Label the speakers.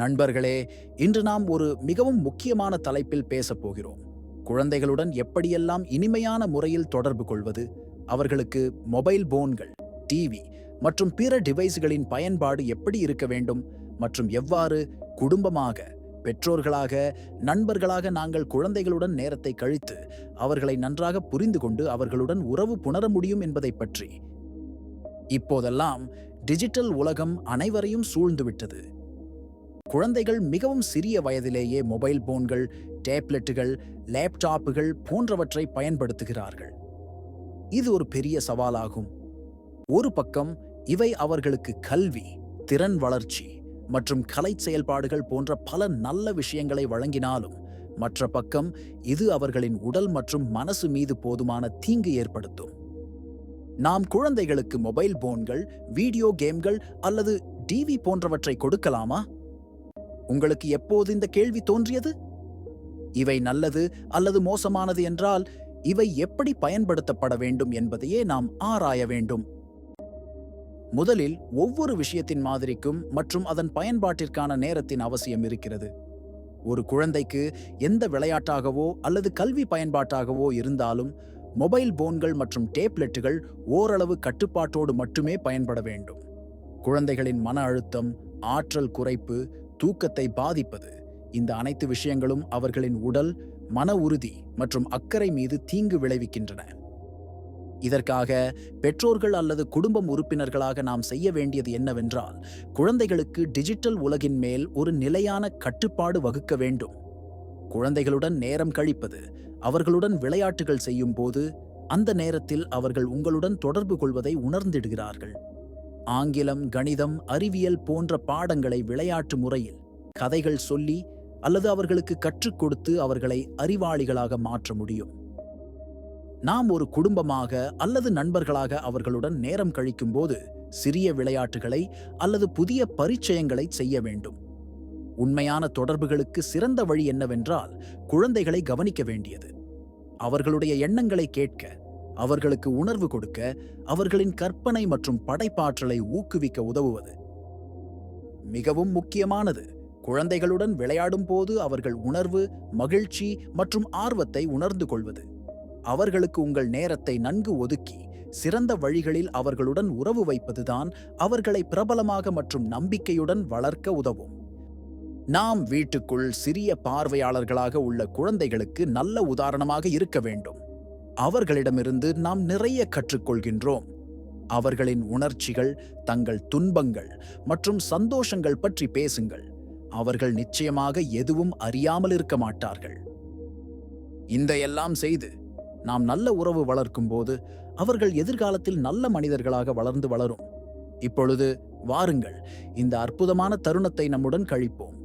Speaker 1: நண்பர்களே இன்று நாம் ஒரு மிகவும் முக்கியமான தலைப்பில் பேசப் போகிறோம் குழந்தைகளுடன் எப்படியெல்லாம் இனிமையான முறையில் தொடர்பு கொள்வது அவர்களுக்கு மொபைல் போன்கள் டிவி மற்றும் பிற டிவைஸ்களின் பயன்பாடு எப்படி இருக்க வேண்டும் மற்றும் எவ்வாறு குடும்பமாக பெற்றோர்களாக நண்பர்களாக நாங்கள் குழந்தைகளுடன் நேரத்தை கழித்து அவர்களை நன்றாக புரிந்து கொண்டு அவர்களுடன் உறவு புணர முடியும் என்பதை பற்றி. இப்போதெல்லாம் டிஜிட்டல் உலகம் அனைவரையும் சூழ்ந்துவிட்டது. குழந்தைகள் மிகவும் சிறிய வயதிலேயே மொபைல் போன்கள் டேப்லெட்டுகள் லேப்டாப்புகள் போன்றவற்றை பயன்படுத்துகிறார்கள். இது ஒரு பெரிய சவாலாகும். ஒரு பக்கம் இவை அவர்களுக்கு கல்வி திறன் வளர்ச்சி மற்றும் கலை செயல்பாடுகள் போன்ற பல நல்ல விஷயங்களை வழங்கினாலும் மற்ற பக்கம் இது அவர்களின் உடல் மற்றும் மனசு மீது போதுமான தீங்கு ஏற்படுத்தும். நாம் குழந்தைகளுக்கு மொபைல் போன்கள் வீடியோ கேம்கள் அல்லது டிவி போன்றவற்றை கொடுக்கலாமா? உங்களுக்கு எப்போது இந்த கேள்வி தோன்றியது? இவை நல்லது அல்லது மோசமானது என்றால் இவை எப்படி பயன்படுத்தப்பட வேண்டும் என்பதையே நாம் ஆராய வேண்டும். முதலில் ஒவ்வொரு விஷயத்தின் மாதிரிக்கும் மற்றும் அதன் பயன்பாட்டிற்கான நேரத்தின் அவசியம் இருக்கிறது. ஒரு குழந்தைக்கு எந்த விளையாட்டாகவோ அல்லது கல்வி பயன்பாட்டாகவோ இருந்தாலும் மொபைல் போன்கள் மற்றும் டேப்லெட்டுகள் ஓரளவு கட்டுப்பாட்டோடு மட்டுமே பயன்பட வேண்டும். குழந்தைகளின் மன அழுத்தம் ஆற்றல் குறைப்பு தூக்கத்தை பாதிப்பது. இந்த அனைத்து விஷயங்களும் அவர்களின் உடல் மன உறுதி மற்றும் அக்கறை மீது தீங்கு விளைவிக்கின்றன. இதற்காக பெற்றோர்கள் அல்லது குடும்பம் உறுப்பினர்களாக நாம் செய்ய வேண்டியது என்னவென்றால் குழந்தைகளுக்கு டிஜிட்டல் உலகின் மேல் ஒரு நிலையான கட்டுப்பாடு வகுக்க வேண்டும். குழந்தைகளுடன் நேரம் கழிப்பது அவர்களுடன் விளையாட்டுகள் செய்யும் போது அந்த நேரத்தில் அவர்கள் உங்களுடன் தொடர்பு கொள்வதை உணர்ந்திடுகிறார்கள். ஆங்கிலம் கணிதம் அறிவியல் போன்ற பாடங்களை விளையாட்டு முறையில் கதைகள் சொல்லி அல்லது அவர்களுக்கு கற்றுக் கொடுத்து அவர்களை அறிவாளிகளாக மாற்ற முடியும். நாம் ஒரு குடும்பமாக அல்லது நண்பர்களாக அவர்களுடன் நேரம் கழிக்கும்போது சிறிய விளையாட்டுகளை அல்லது புதிய பரிச்சயங்களை செய்ய வேண்டும். உண்மையான தொடர்புகளுக்கு சிறந்த வழி என்னவென்றால் குழந்தைகளை கவனிக்க வேண்டியது. அவர்களுடைய எண்ணங்களை கேட்க அவர்களுக்கு உணர்வு கொடுக்க அவர்களின் கற்பனை மற்றும் படைப்பாற்றலை ஊக்குவிக்க உதவுவது. மிகவும் முக்கியமானது. குழந்தைகளுடன் விளையாடும் போது அவர்கள் உணர்வு மகிழ்ச்சி மற்றும் ஆர்வத்தை உணர்ந்து கொள்வது. அவர்களுக்கு உங்கள் நேரத்தை நன்கு ஒதுக்கி சிறந்த வழிகளில் அவர்களுடன் உறவு வைப்பதுதான் அவர்களை பிரபலமாக மற்றும் நம்பிக்கையுடன் வளர்க்க உதவும். நாம் வீட்டுக்குள் சிறிய பார்வையாளர்களாக உள்ள குழந்தைகளுக்கு நல்ல உதாரணமாக இருக்க வேண்டும். அவர்களிடமிருந்து நாம் நிறைய கற்றுக்கொள்கின்றோம். அவர்களின் உணர்ச்சிகள் தங்கள் துன்பங்கள் மற்றும் சந்தோஷங்கள் பற்றி பேசுங்கள். அவர்கள் நிச்சயமாக எதுவும் அறியாமல் இருக்க மாட்டார்கள். இந்த எல்லாம் செய்து நாம் நல்ல உறவு வளர்க்கும் போது அவர்கள் எதிர்காலத்தில் நல்ல மனிதர்களாக வளர்ந்து வளரும். இப்பொழுது வாருங்கள் இந்த அற்புதமான தருணத்தை நம்முடன் கழிப்போம்.